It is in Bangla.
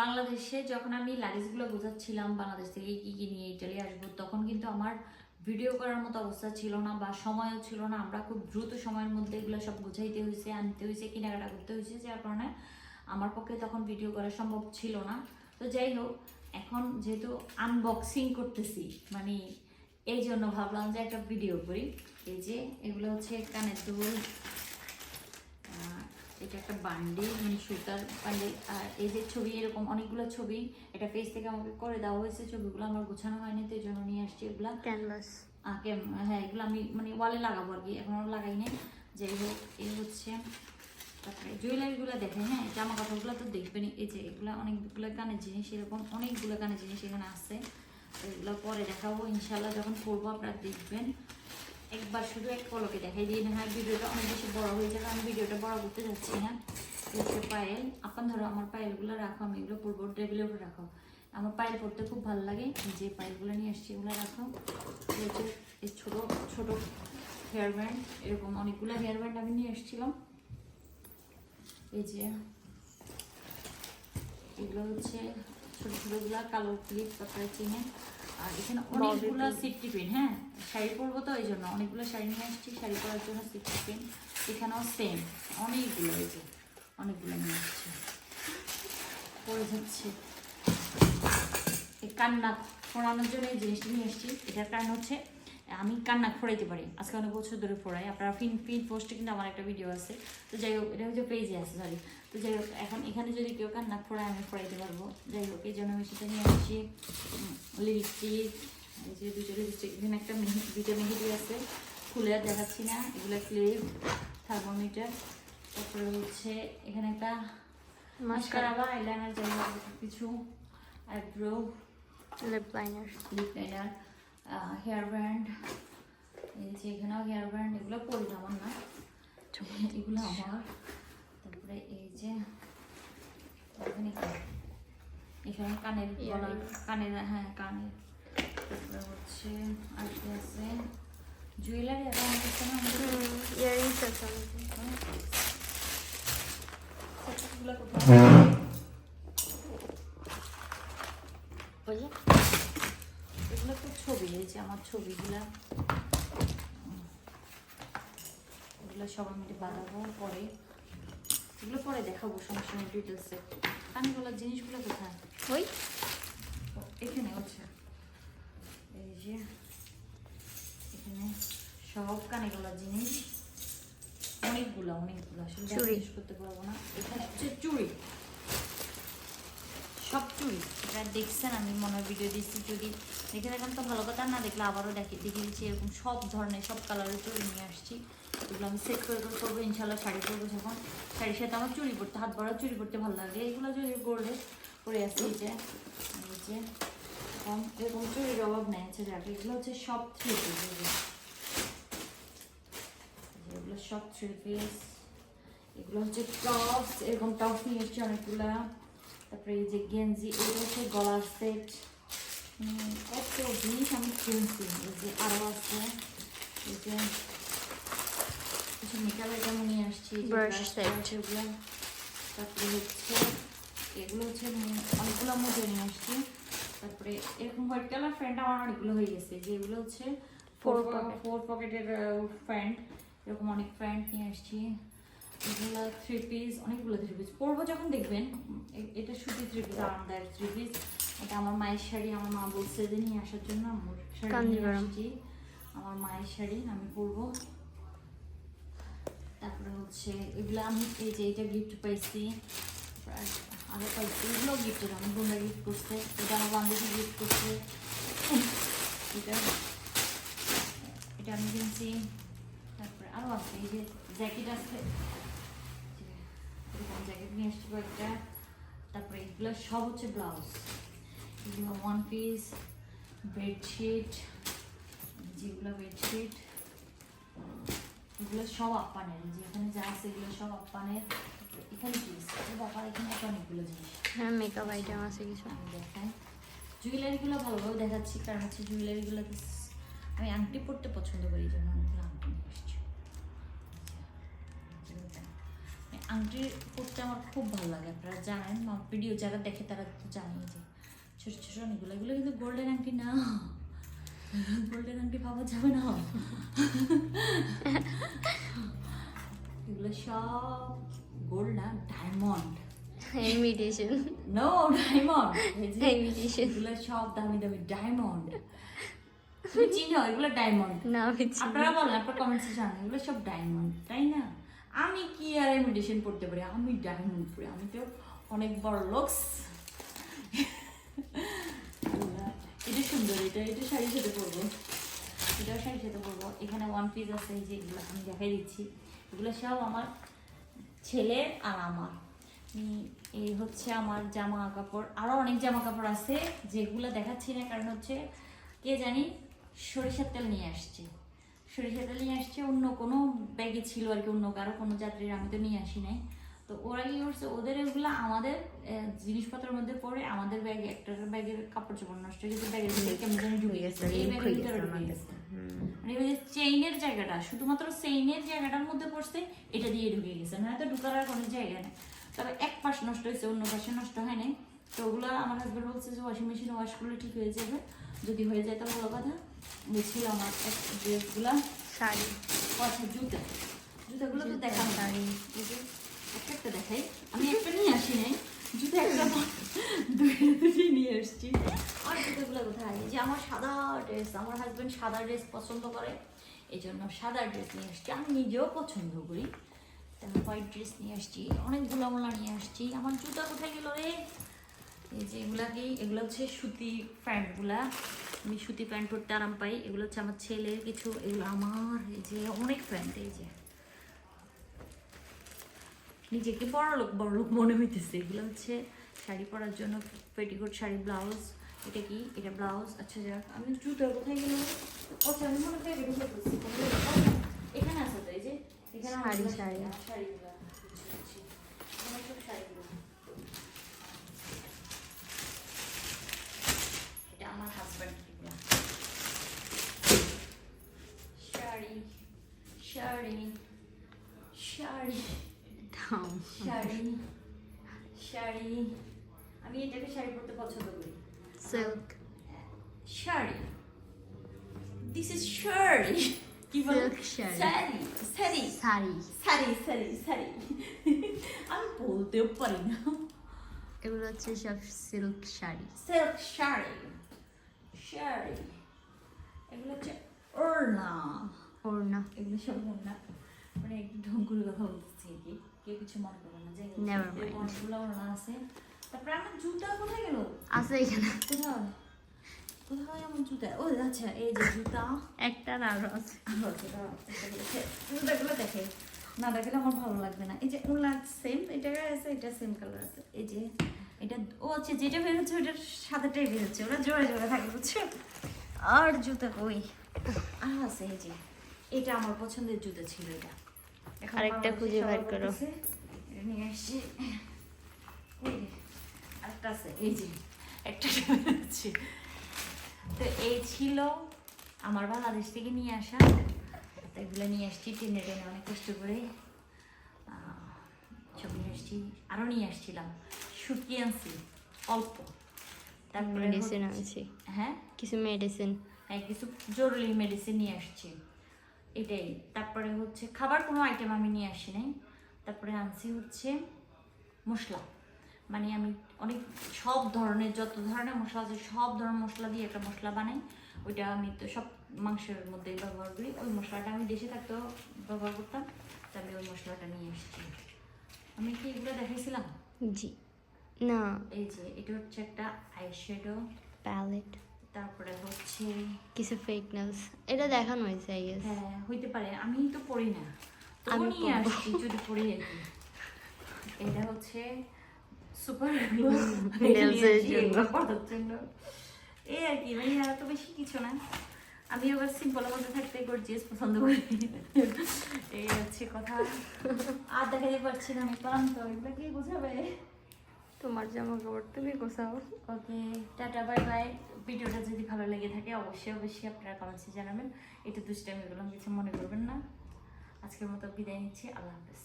বাংলাদেশে যখন আমি লাগেজগুলো বোঝাচ্ছিলাম, বাংলাদেশ থেকে কি কি নিয়ে ইটালি আসব, তখন কিন্তু আমার ভিডিও করার মতো অবস্থা ছিল না বা সময়ও ছিল না। আমরা খুব দ্রুত সময়ের মধ্যে এগুলো সব গুছাইতে হয়েছে আনতে হয়েছে কেনাকাটা করতে হয়েছে যার কারণে আমার পক্ষে তখন ভিডিও করা সম্ভব ছিল না। তো যাই হোক, এখন যেহেতু আনবক্সিং করতেছি মানে এই জন্য ভাবলাম যে একটা ভিডিও করি। এই যে, এগুলো হচ্ছে কানের দুল এটা একটা বান্ডিল মানে সুতার বান্ডিল আর এই যে ছবি এরকম অনেকগুলো ছবি এটা ফেস থেকে আমাকে করে দেওয়া হয়েছে। ছবিগুলো আমার গোছানো হয়নি তো এই জন্য নিয়ে আসছি এগুলো। ক্যানভাস হ্যাঁ এগুলো আমি মানে ওয়ালে লাগাবো আর কি এখনও লাগাই নাই। যাই হোক এই হচ্ছে তারপরে জুয়েলারিগুলো দেখেন হ্যাঁ জামা কাপড়গুলো তো দেখবেনই। এই যে এগুলো অনেকগুলো কানের জিনিস এরকম অনেকগুলো কানের জিনিস এখানে আছে। এগুলো পরে দেখাবো ইনশাল্লাহ যখন করব আপনারা দেখবেন। একবার শুধু এক পলকে দেখাই দিয়ে না হয় ভিডিওটা অনেক বেশি বড় হয়ে যাবে। আমি ভিডিওটা বড় করতে যাচ্ছি না। হচ্ছে পায়েল, আপন ধরো আমার পায়েলগুলো রাখো, আমি এগুলো পরবো, টেবিলের রাখো। আমার পায়েল পরতে খুব ভালো লাগে। যে পায়েলগুলো নিয়ে আসছি, এগুলো রাখো। হচ্ছে এই ছোটো ছোটো হেয়ার ব্যান্ড এরকম অনেকগুলো হেয়ার ব্যান্ড আমি নিয়ে এসেছিলাম এই যে এগুলো হচ্ছে ছোট ছোটগুলা কালো ক্লিপ, তারপরে চিনে। আর এখানে অনেকগুলো সিফটি পেন হ্যাঁ? শাড়ি পরবো তো এই জন্য অনেকগুলো শাড়ি নিয়ে আসছি শাড়ি পরার জন্য সিফটি পেন এখানেও সেম অনেকগুলো এই যে অনেকগুলো নিয়ে আসছি। পরে যাচ্ছে। এই কান্না ফোড়ানোর জন্য এই জিনিসটা নিয়ে এসেছি এটার কারণ হচ্ছে আমি কান্না ফোড়াইতে পারি। আজকে অনেক বছর ধরে ফোড়াই আপনারা ফিন ফিন পোস্টে কিন্তু আমার একটা ভিডিও আছে। তো যাই হোক এটা হচ্ছে পেজে আছে সরি তো যাই হোক এখন এখানে যদি কেউ কান্না ফোড়ায় আমি ফোড়াইতে পারব। যাই হোক এই জন্য আমি সেটা নিয়ে আসছি। লিপস্টিক এই যে দুটো লিপস্টিক এখানে একটা মেহে দুটো মেহেদি আছে। খুলে আর দেখাচ্ছি না এগুলো ক্লিপ থার্মোমিটার। তারপরে হচ্ছে এখানে একটা মাস্কারা। বা আইলাইনার যাই কিছু eyebrow lip liner lip liner hair band এই যে এখানেও হেয়ার ব্যান্ড এগুলো পরি না। আমার না এগুলো আমার। তারপরে এই যে এখানে এখানে কানের কানের হ্যাঁ কানের। তারপরে হচ্ছে আর কি আছে জুয়েলারি আর অনেক কিছু না? ইয়ারিংস আছে অনেকে। এগুলো কোথায়? ওই যে এগুলো তো যে আমার ছবিগুলা। এগুলো সবাই মিলে বাঁধাবো পরে। এগুলো পরে দেখাবো সমস্যা নেই ডিটেলসে কানগুলোর জিনিসগুলো কোথায়? ওই। এখানে হচ্ছে। এই যে এখানে সব কানে গলার জিনিস। অনেকগুলো অনেকগুলো। আসলে করতে পারব না। এখানে হচ্ছে চুড়ি সব চুড়ি এটা দেখছেন, আমি মনে হয় ভিডিও দিচ্ছি। যদি দেখে দেখেন তো ভালো কথা, না দেখলে আবারও দেখি দেখে দিচ্ছি, এরকম সব ধরনের, সব কালারের চুড়ি নিয়ে আসছি। এগুলো আমি সেট করে করে করব ইনশাল্লাহ শাড়ি পরবো যখন। শাড়ির সাথে আমার চুড়ি পরতে, হাত বড় চুড়ি পরতে ভালো লাগে। এগুলো যদি গড়লে পরে আসছে এই যে এরকম চুড়ির অভাব নেই আচ্ছা যাক, এগুলো হচ্ছে সব থ্রি পিস এগুলো সব থ্রি পিস এগুলো হচ্ছে টপস এরকম টপ নিয়ে এসছে অনেকগুলা। তারপরে এই যে গেঞ্জি এটা হচ্ছে গলার সেট কত জিনিস আমি কিনছি এই যে আরও আছে। এই যে কিছু মেকআপ আইটেম নিয়ে আসছি এগুলো। তারপরে হচ্ছে এগুলো হচ্ছে অনেকগুলো মধ্যে নিয়ে আসছি। তারপরে এরকম হোয়াইট কালার ফ্যান্ট আমার অনেকগুলো হয়ে গেছে যেগুলো হচ্ছে ফোর পকেটের প্যান্ট এরকম অনেক প্যান্ট নিয়ে আসছি। এগুলো থ্রি পিস অনেকগুলো থ্রি পিস পরবো যখন দেখবেন এটা সুতি থ্রি পিস আরামদায়ক থ্রি পিস এটা আমার মায়ের শাড়ি আমার মা বলছে যে নিয়ে আসার জন্য আমার শাড়ি নিয়ে আসছি আমার মায়ের শাড়ি আমি পরবো। তারপরে হচ্ছে এগুলো আমি এই যে এটা গিফট পাইছি। আরও পাইছি এগুলো গিফটের আমার বোনরা গিফট করছে। এটা আমার বান্ধবী গিফট করছে। এটা এটা আমি কিনছি। তারপরে আরও আছে এই যে জ্যাকেট আছে এরকম জ্যাকেট নিয়ে আসছি কয়েকটা তারপরে এগুলো সব হচ্ছে ব্লাউজ এগুলো ওয়ান পিস বেডশিট যেগুলো বেডশিট এগুলো সব আপ্পানের এই যে এখানে যা আছে এগুলো সব আপ্পানের এখানে কি আছে ব্যাপার এখানে অনেকগুলো জিনিস হ্যাঁ মেকআপ আইটেম আছে কিছু দেখাই জুয়েলারিগুলো ভালোভাবে দেখাচ্ছি কারণ হচ্ছে জুয়েলারিগুলো আমি আংটি পরতে পছন্দ করি এই জন্য অনেকগুলো আংটি পরতে আমার খুব ভালো লাগে আপনারা জানেন মা ভিডিও যারা দেখে তারা তো জানেন যে ছোট ছোট অনেকগুলো এগুলো কিন্তু গোল্ডেন আংটি না। গোল্ডেন আংটি পাওয়া যাবে না। এগুলো সব গোল্ড না diamond imitation no diamond imitation এগুলো সব দামি দামি ডায়মন্ড তুমি চিনো এগুলো ডায়মন্ড না। আপনারা বলেন আপনার কমেন্টসে জানেন এগুলো সব ডায়মন্ড তাই না? আমি কি আর মেডিসিন পড়তে পারি? আমি ডায়মন্ড পড়ি। আমি তো অনেক বড় লোকস এটা সুন্দর, এটা এটা শাড়ির সাথে পরবো। এটাও শাড়ির সাথে পরবো। এখানে ওয়ান পিস আছে, এই যে এগুলো আমি দেখাই দিচ্ছি। এগুলো সব আমার ছেলের আর আমার। এই হচ্ছে আমার জামা কাপড়। আরও অনেক জামা কাপড় আছে, যেগুলো দেখাচ্ছি না, কারণ হচ্ছে কে জানি সরিষার তেল নিয়ে আসছে। সরিষার তেল নিয়ে আসছে অন্য কোনো ব্যাগে ছিল আর কি অন্য কারও কোনো যাত্রীর আমি তো নিয়ে আসি নাই। তো ওরা কি করছে ওদের এগুলো আমাদের জিনিসপত্রের মধ্যে পড়ে আমাদের ব্যাগে একটা ব্যাগের কাপড় চোপড় নষ্ট হয়ে গেছে ব্যাগের ভিতরে কেমন জানি ঢুকে গেছে এই ব্যাগের ভিতরে ঢুকে গেছে। মানে চেইনের জায়গাটা শুধুমাত্র চেইনের জায়গাটার মধ্যে পড়ছে এটা দিয়ে ঢুকে গেছে না তো ঢুকার আর কোনো জায়গা নেই। তবে এক পাশ নষ্ট হয়েছে অন্য পাশে নষ্ট হয় নাই। তো ওগুলো আমার হাজব্যান্ড বলছে যে ওয়াশিং মেশিনে ওয়াশ করলে ঠিক হয়ে যাবে যদি হয়ে যায় তো ভালো কথা। দেখছিল আমার ড্রেসগুলো। শাড়ি। আচ্ছা জুতা। জুতাগুলো তো দেখা শাড়ি। একটা একটা দেখাই। আমি একটা নিয়ে আসি নাই। জুতো একটা দুটো দুটো নিয়ে আসছি। আর জুতোগুলো কোথায়? যে আমার সাদা ড্রেস আমার হাজবেন্ড সাদা ড্রেস পছন্দ করে। এই জন্য সাদা ড্রেস নিয়ে আসছি। আমি নিজেও পছন্দ করি। হোয়াইট ড্রেস নিয়ে আসছি। অনেকগুলো মোলা নিয়ে আসছি। আমার জুতা কোথায় গেল রে? এই যে এগুলা কি? এগুলো হচ্ছে সুতি প্যান্টগুলা। আমি সুতি প্যান্ট পরতে আরাম পাই। এগুলো হচ্ছে আমার ছেলের কিছু এগুলো আমার এই যে অনেক প্যান্ট এই যে। নিজেকে বড় লোক বড় লোক মনে হইতেছে। এগুলো হচ্ছে শাড়ি পরার জন্য পেটিকোট শাড়ি ব্লাউজ। এটা কি? এটা ব্লাউজ। আচ্ছা যাক। আমি জুতো কোথায় গেল আচ্ছা আমি মনে? ও, এখানে আছে তো এই যে? এখানে শাড়ি, শাড়ি। হ্যাঁ, শাড়িগুলো বুঝছি, বুঝছি। এখানে সব শাড়িগুলো। এটা আমার হাজব্যান্ড শাড়ি শাড়ি শাড়ি শাড়ি শাড়ি আমি এটাকে শাড়ি পরতে পছন্দ করি। Silk sari this is sari কি বলে। শাড়ি শাড়ি শাড়ি শাড়ি শাড়ি শাড়ি আমি বলতেও পারি না। এগুলো হচ্ছে সব সিল্ক শাড়ি। সিল্ক শাড়ি। শাড়ি এগুলো হচ্ছে ওড়না ওড়না এগুলো সব না মানে একটু ঢং করে কথা বলতেছি আর কি। কেউ কিছু মনে করবে না Never অনেকগুলো ওড়না আছে। তারপরে আমার জুতা কোথায় গেল? আছে এখানে। কোথায়? কোথায় আমার জুতা? ও আচ্ছা এই যে জুতা। একটা আর আছে। দেখে। জুতাগুলো দেখে। না দেখলে আমার ভালো লাগবে না। এই যে ওলা সেম এটা আছে এটা সেম কালার আছে। এই যে এটা ও আচ্ছা যেটা বের হচ্ছে ওটার সাদাটাই বের হচ্ছে। ওরা জোরে জোরে থাকে বুঝছ? আর জুতা কই? আর আছে এই যে। এটা আমার পছন্দের জুতো ছিল এটা। এখন আরেকটা খুঁজে বের করো। নিয়ে আসছি। আরেকটা আছে এই যে একটা তো এই ছিল আমার বাংলাদেশ থেকে নিয়ে আসা। এগুলো নিয়ে আসছি টেনে টেনে অনেক কষ্ট করে। সব নিয়ে আসছি আরও নিয়ে আসছিলাম। শুকিয়ে আনছি অল্প। তারপরে মেডিসিন আনছি। হ্যাঁ? কিছু মেডিসিন হ্যাঁ কিছু জরুরি মেডিসিন নিয়ে আসছি। এটাই। তারপরে হচ্ছে খাবার কোনো আইটেম আমি নিয়ে আসি নাই। তারপরে আনছি হচ্ছে মশলা। মানে আমি অনেক সব ধরনের যত ধরনের মশলা আছে সব ধরনের মশলা দিয়ে একটা মশলা বানাই। ওইটা আমি তো সব মাংসের মধ্যে ব্যবহার করি। ওই মশলাটা আমি দেশে থাকতেও ব্যবহার করতাম। তো আমি ওই মশলাটা নিয়ে এসেছি। আমি কি এগুলো দেখাইছিলাম? জি। না। এই যে এটা হচ্ছে একটা আইশ্যাডো প্যালেট তারপরে হচ্ছে কিছু ফেক নেলস এটা দেখানো হয়েছে আই গেস হ্যাঁ হইতে পারে। আমি তো পড়ি না। আমি নিয়ে আসছি যদি পড়ি আর কি। এটা হচ্ছে সুপার এর জন্য। এই আর কি মানে আর তো বেশি কিছু না। আমি আবার সিম্পলের মধ্যে থাকতে গর্জিয়াস পছন্দ করি। এই হচ্ছে কথা। আর দেখাতে পারছি না আমি ক্লান্ত এগুলো কি বোঝাবে? তোমার জামা কাপড় তুমি কোথাও ওকে টাটা বাই বাই ভিডিওটা যদি ভালো লেগে থাকে, অবশ্যই অবশ্যই আপনারা কমেন্টসে জানাবেন। এটা দুষ্টামি বললাম কিছু মনে করবেন না। আজকের মতো বিদায় নিচ্ছি। আল্লাহ হাফেজ।